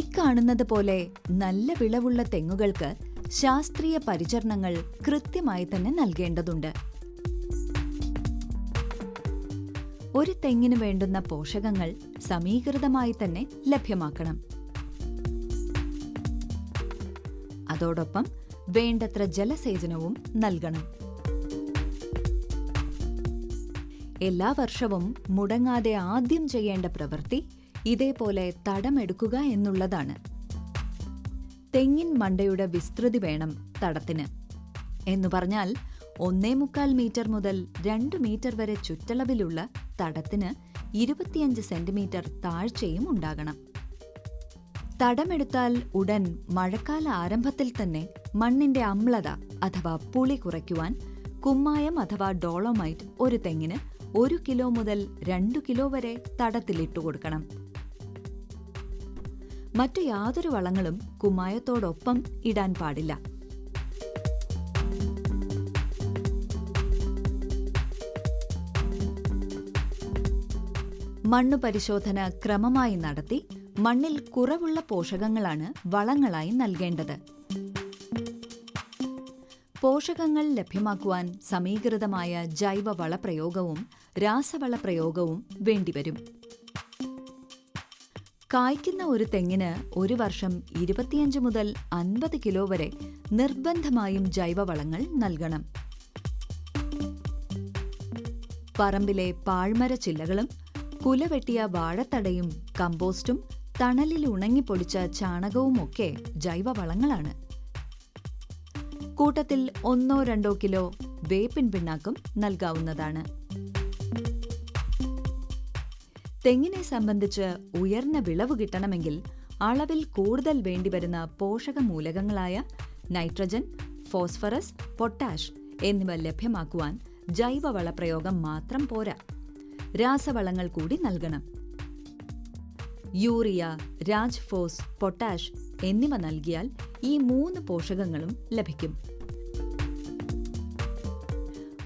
കാണുന്നത് പോലെ നല്ല വിളവുള്ള തെങ്ങുകൾക്ക് ശാസ്ത്രീയ പരിചരണങ്ങൾ കൃത്യമായി തന്നെ നൽകേണ്ടതുണ്ട്. ഒരു തെങ്ങിന് വേണ്ടുന്ന പോഷകങ്ങൾ സമീകൃതമായി തന്നെ ലഭ്യമാക്കണം. അതോടൊപ്പം വേണ്ടത്ര ജലസേചനവും നൽകണം. എല്ലാ വർഷവും മുടങ്ങാതെ ആദ്യം ചെയ്യേണ്ട പ്രവൃത്തി ഇതേപോലെ തടമെടുക്കുക എന്നുള്ളതാണ്. തെങ്ങിൻ മണ്ടയുടെ വിസ്തൃതി വേണം തടത്തിന്. എന്നു പറഞ്ഞാൽ ഒന്നേ മുക്കാൽ മീറ്റർ മുതൽ രണ്ട് മീറ്റർ വരെ ചുറ്റളവിലുള്ള തടത്തിന് ഇരുപത്തിയഞ്ച് സെന്റിമീറ്റർ താഴ്ചയും ഉണ്ടാകണം. തടമെടുത്താൽ ഉടൻ മഴക്കാല ആരംഭത്തിൽ തന്നെ മണ്ണിന്റെ അമ്ലത അഥവാ പുളി കുറയ്ക്കുവാൻ കുമ്മായം അഥവാ ഡോളോമൈറ്റ് ഒരു തെങ്ങിന് ഒരു കിലോ മുതൽ രണ്ടു കിലോ വരെ തടത്തിലിട്ടു കൊടുക്കണം. മറ്റു യാതൊരു വളങ്ങളും കുമ്മായത്തോടൊപ്പം ഇടാൻ പാടില്ല. മണ്ണു പരിശോധന ക്രമമായി നടത്തി മണ്ണിൽ കുറവുള്ള പോഷകങ്ങളാണ് വളങ്ങളായി നൽകേണ്ടത്. പോഷകങ്ങൾ ലഭ്യമാക്കുവാൻ സമീകൃതമായ ജൈവവള പ്രയോഗവും രാസവള രാസവളപ്രയോഗവും വേണ്ടിവരും. കായ്ക്കുന്ന ഒരു തെങ്ങിന് ഒരു വർഷം ഇരുപത്തിയഞ്ച് മുതൽ അൻപത് കിലോ വരെ നിർബന്ധമായും ജൈവവളങ്ങൾ നൽകണം. പറമ്പിലെ പാഴ്മര ചില്ലകളും കുലവെട്ടിയ വാഴത്തടയും കമ്പോസ്റ്റും തണലിൽ ഉണങ്ങിപ്പൊടിച്ച ചാണകവുമൊക്കെ ജൈവവളങ്ങളാണ്. കൂട്ടത്തിൽ ഒന്നോ രണ്ടോ കിലോ വേപ്പിൻ പിണ്ണാക്കും നൽകാവുന്നതാണ്. തെങ്ങിനെ സംബന്ധിച്ച് ഉയർന്ന വിളവ് കിട്ടണമെങ്കിൽ അളവിൽ കൂടുതൽ വേണ്ടിവരുന്ന പോഷകമൂലകങ്ങളായ നൈട്രജൻ ഫോസ്ഫറസ് പൊട്ടാഷ് എന്നിവ ലഭ്യമാക്കുവാൻ ജൈവവള പ്രയോഗം മാത്രം പോരാ. രാസവളങ്ങൾ കൂടി നൽകണം. യൂറിയ രാജ്ഫോസ് പൊട്ടാഷ് എന്നിവ നൽകിയാൽ ഈ മൂന്ന് പോഷകങ്ങളും ലഭിക്കും.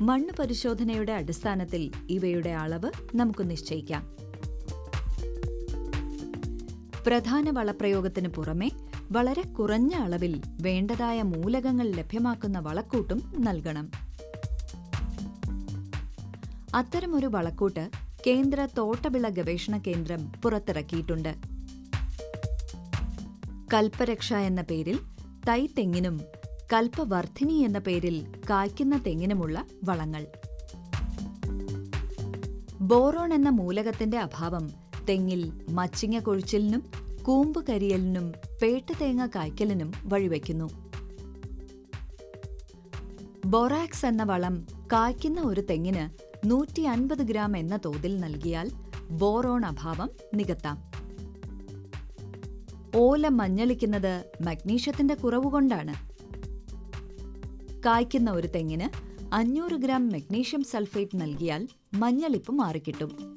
മണ്ണ് പരിശോധനയുടെ അടിസ്ഥാനത്തിൽ ഇവയുടെ അളവ് നമുക്ക് നിശ്ചയിക്കാം. പ്രധാന വളപ്രയോഗത്തിന് പുറമെ വളരെ കുറഞ്ഞ അളവിൽ വേണ്ടതായ മൂലകങ്ങൾ ലഭ്യമാക്കുന്ന വളക്കൂട്ടും നൽകണം. അത്തരമൊരു വളക്കൂട്ട് കേന്ദ്ര തോട്ടവിള ഗവേഷണ കേന്ദ്രം പുറത്തിറക്കിയിട്ടുണ്ട്. കൽപ്പരക്ഷ എന്ന പേരിൽ തൈ തെങ്ങിനും കൽപ്പവർദ്ധിനി എന്ന പേരിൽ കായ്ക്കുന്ന തെങ്ങിനുമുള്ള വളങ്ങൾ. ബോറോൺ എന്ന മൂലകത്തിന്റെ അഭാവം തെങ്ങിൽ മച്ചിങ്ങ കൊഴിച്ചിലിനും കൂമ്പ് കരിയലിനും പേട്ടുതേങ്ങ കായ്ക്കലിനും വഴിവെക്കുന്നു. ബൊറാക്സ് എന്ന വളം കായ്ക്കുന്ന ഒരു തെങ്ങിന് നൂറ്റി അൻപത് ഗ്രാം എന്ന തോതിൽ നൽകിയാൽ ബോറോൺ അഭാവം നികത്താം. ഓല മഞ്ഞളിക്കുന്നത് മഗ്നീഷ്യത്തിന്റെ കുറവുകൊണ്ടാണ് കായ്ക്കുന്ന ഒരു തെങ്ങിന് അഞ്ഞൂറ് ഗ്രാം മഗ്നീഷ്യം സൾഫേറ്റ് നൽകിയാൽ മഞ്ഞളിപ്പ് മാറിക്കിട്ടും.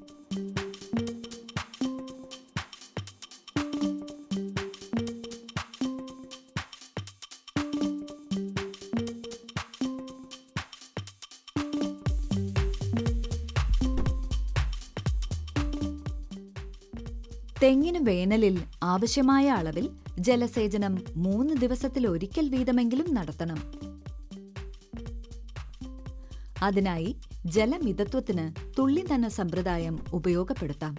തെങ്ങിന് വേനലിൽ ആവശ്യമായ അളവിൽ ജലസേചനം മൂന്ന് ദിവസത്തിൽ ഒരിക്കൽ വീതമെങ്കിലും നടത്തണം. അതിനായി ജലമിതത്വത്തിന് തുള്ളിനന സമ്പ്രദായം ഉപയോഗപ്പെടുത്താം.